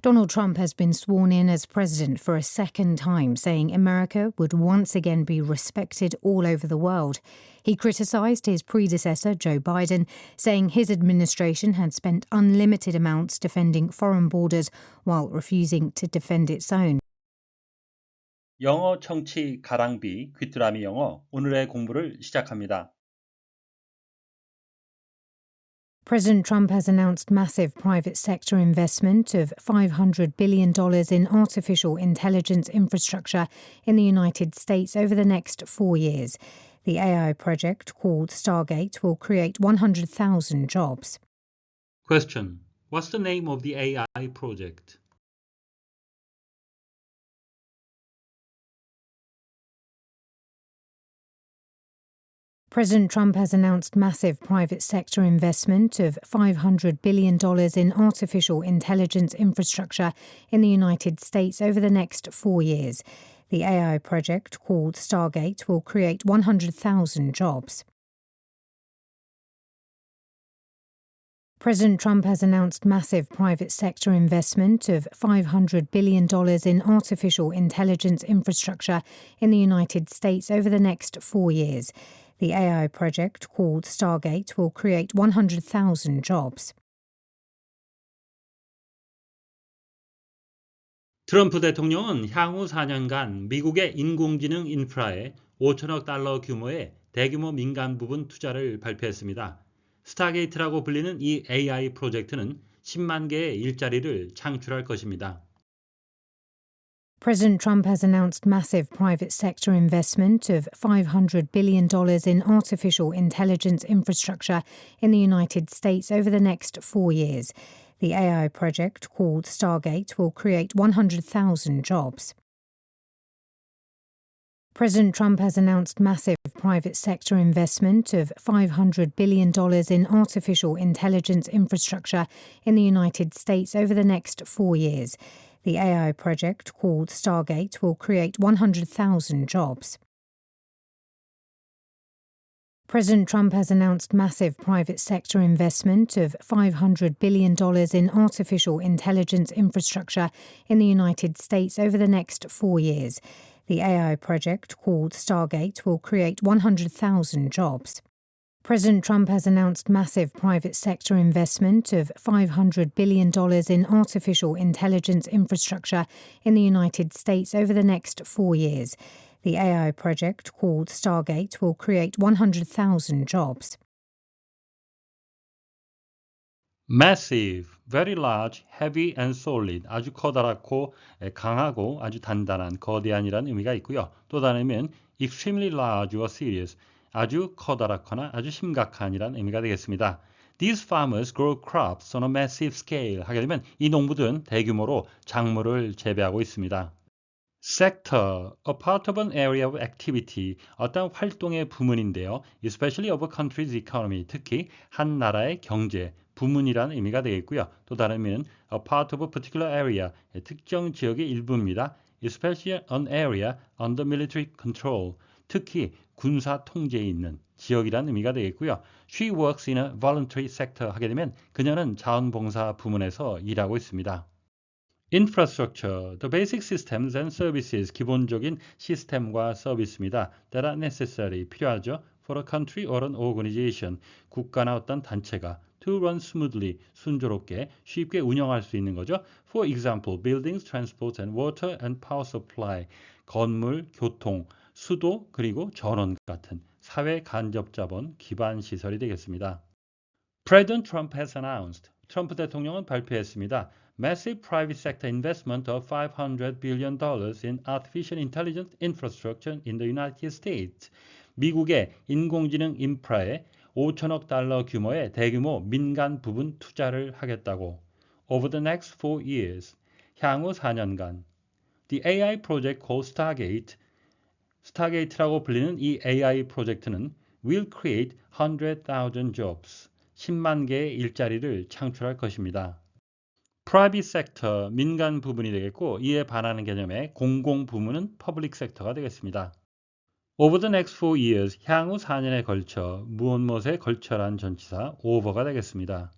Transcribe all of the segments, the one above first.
Donald Trump has been sworn in as president for a second time, saying America would once again be respected all over the world. He criticised his predecessor, Joe Biden, saying his administration had spent unlimited amounts defending foreign borders while refusing to defend its own. 영어 청취 가랑비 귀뚜라미 영어 오늘의 공부를 시작합니다. President Trump has announced massive private sector investment of $500 billion in artificial intelligence infrastructure in the United States over the next four years. The AI project, called Stargate, will create 100,000 jobs. Question. What's the name of the AI project? President Trump has announced massive private sector investment of $500 billion in artificial intelligence infrastructure in the United States over the next four years. The AI project, called Stargate, will create 100,000 jobs. President Trump has announced massive private sector investment of $500 billion in artificial intelligence infrastructure in the United States over the next four years. The AI project, called Stargate, will create 100,000 jobs. 트럼프 대통령은 향후 4년간 미국의 인공지능 인프라에 5천억 달러 규모의 대규모 민간 부분 투자를 발표했습니다. 스타게이트라고 불리는 이 AI 프로젝트는 10만 개의 일자리를 창출할 것입니다. President Trump has announced massive private sector investment of $500 billion in artificial intelligence infrastructure in the United States over the next four years. The AI project, called Stargate, will create 100,000 jobs. President Trump has announced massive private sector investment of $500 billion in artificial intelligence infrastructure in the United States over the next four years. The AI project, called Stargate, will create 100,000 jobs. President Trump has announced massive private sector investment of $500 billion in artificial intelligence infrastructure in the United States over the next four years. The AI project, called Stargate, will create 100,000 jobs. President Trump has announced massive private sector investment of $500 billion in artificial intelligence infrastructure in the United States over the next four years. The AI project, called Stargate, will create 100,000 jobs. Massive, very large, heavy and solid. 아주 커다랗고 강하고 아주 단단한, 거대한이라는 의미가 있고요. 또 다른 의미는 extremely large or serious. 아주 커다랗거나 아주 심각한이라는 의미가 되겠습니다. These farmers grow crops on a massive scale. 하게 되면 이 농부들은 대규모로 작물을 재배하고 있습니다. Sector, a part of an area of activity, 어떤 활동의 부문인데요. Especially of a country's economy, 특히 한 나라의 경제, 부문이라는 의미가 되겠고요. 또 다른 의미는 a part of a particular area, 특정 지역의 일부입니다. Especially an area under military control, 특히 군사 통제에 있는 지역이라는 의미가 되겠고요. She works in a voluntary sector 하게 되면 그녀는 자원봉사 부문에서 일하고 있습니다. Infrastructure, the basic systems and services, 기본적인 시스템과 서비스입니다. That are necessary, 필요하죠. For a country or an organization, 국가나 어떤 단체가 to run smoothly, 순조롭게, 쉽게 운영할 수 있는 거죠. For example, buildings, transport and water and power supply, 건물, 교통, 수도 그리고 전원 같은 사회 간접 자본 기반 시설이 되겠습니다. President Trump has announced. 트럼프 대통령은 발표했습니다. Massive private sector investment of 500 billion dollars in artificial intelligence infrastructure in the United States. 미국의 인공지능 인프라에 5천억 달러 규모의 대규모 민간 부분 투자를 하겠다고. Over the next four years. 향후 4년간. The AI project called Stargate 스타게이트라고 불리는 이 AI 프로젝트는 will create 100,000 jobs, 10만 개의 일자리를 창출할 것입니다. private sector, 민간 부분이 되겠고 이에 반하는 개념의 공공 부문은 public sector가 되겠습니다. over the next four years, 향후 4년에 걸쳐 무엇에 걸쳐란 전치사 over가 되겠습니다.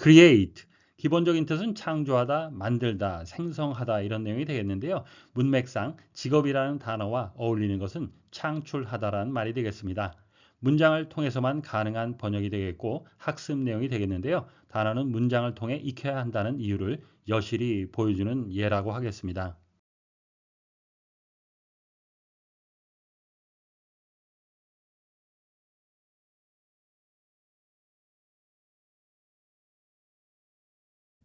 create, 기본적인 뜻은 창조하다, 만들다, 생성하다 이런 내용이 되겠는데요. 문맥상 직업이라는 단어와 어울리는 것은 창출하다라는 말이 되겠습니다. 문장을 통해서만 가능한 번역이 되겠고 학습 내용이 되겠는데요. 단어는 문장을 통해 익혀야 한다는 이유를 여실히 보여주는 예라고 하겠습니다.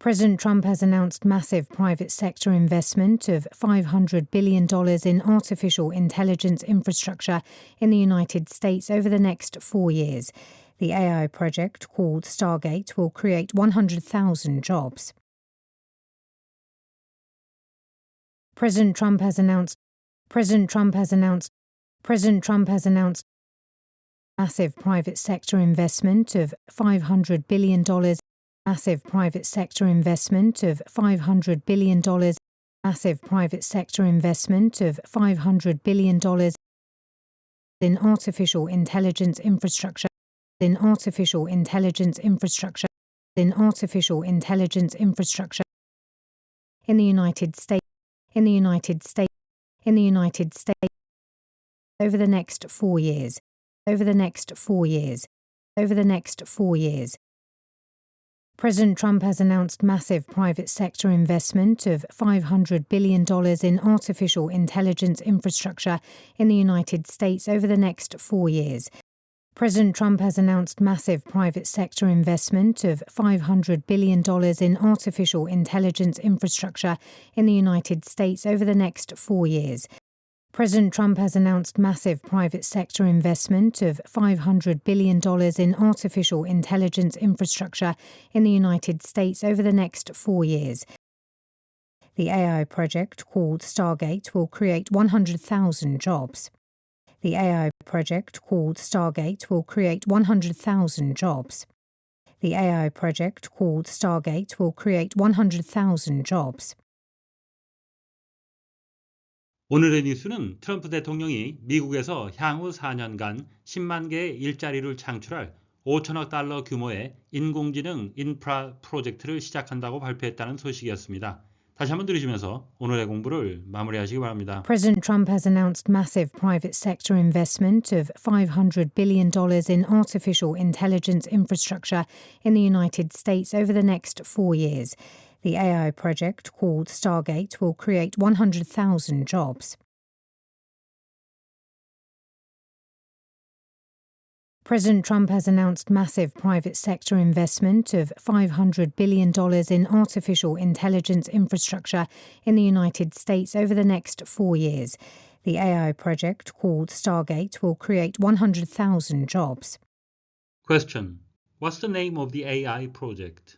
President Trump has announced massive private sector investment of $500 billion in artificial intelligence infrastructure in the United States over the next four years. The AI project, called Stargate, will create 100,000 jobs. President Trump has announced President Trump has announced President Trump has announced massive private sector investment of $500 billion massive private sector investment of $500 billion, massive private sector investment of $500 billion in artificial intelligence infrastructure, in artificial intelligence infrastructure, in artificial intelligence infrastructure. In the United States, in the United States, in the United States over the next four years, over the next four years, over the next four years. President Trump has announced massive private sector investment of $500 billion in artificial intelligence infrastructure in the United States over the next four years. President Trump has announced massive private sector investment of $500 billion in artificial intelligence infrastructure in the United States over the next four years. President Trump has announced massive private sector investment of $500 billion in artificial intelligence infrastructure in the United States over the next four years. The AI project, called Stargate, will create 100,000 jobs. The AI project, called Stargate, will create 100,000 jobs. The AI project, called Stargate, will create 100,000 jobs. 오늘의 뉴스는 트럼프 대통령이 미국에서 향후 4년간 10만 개의 일자리를 창출할 5천억 달러 규모의 인공지능 인프라 프로젝트를 시작한다고 발표했다는 소식이었습니다. 다시 한번 들으시면서 오늘의 공부를 마무리하시기 바랍니다. President Trump has announced massive private sector investment of $500 billion in artificial intelligence infrastructure in the United States over the next four years. The AI project, called Stargate, will create 100,000 jobs. President Trump has announced massive private sector investment of $500 billion in artificial intelligence infrastructure in the United States over the next four years. The AI project, called Stargate, will create 100,000 jobs. Question. What's the name of the AI project?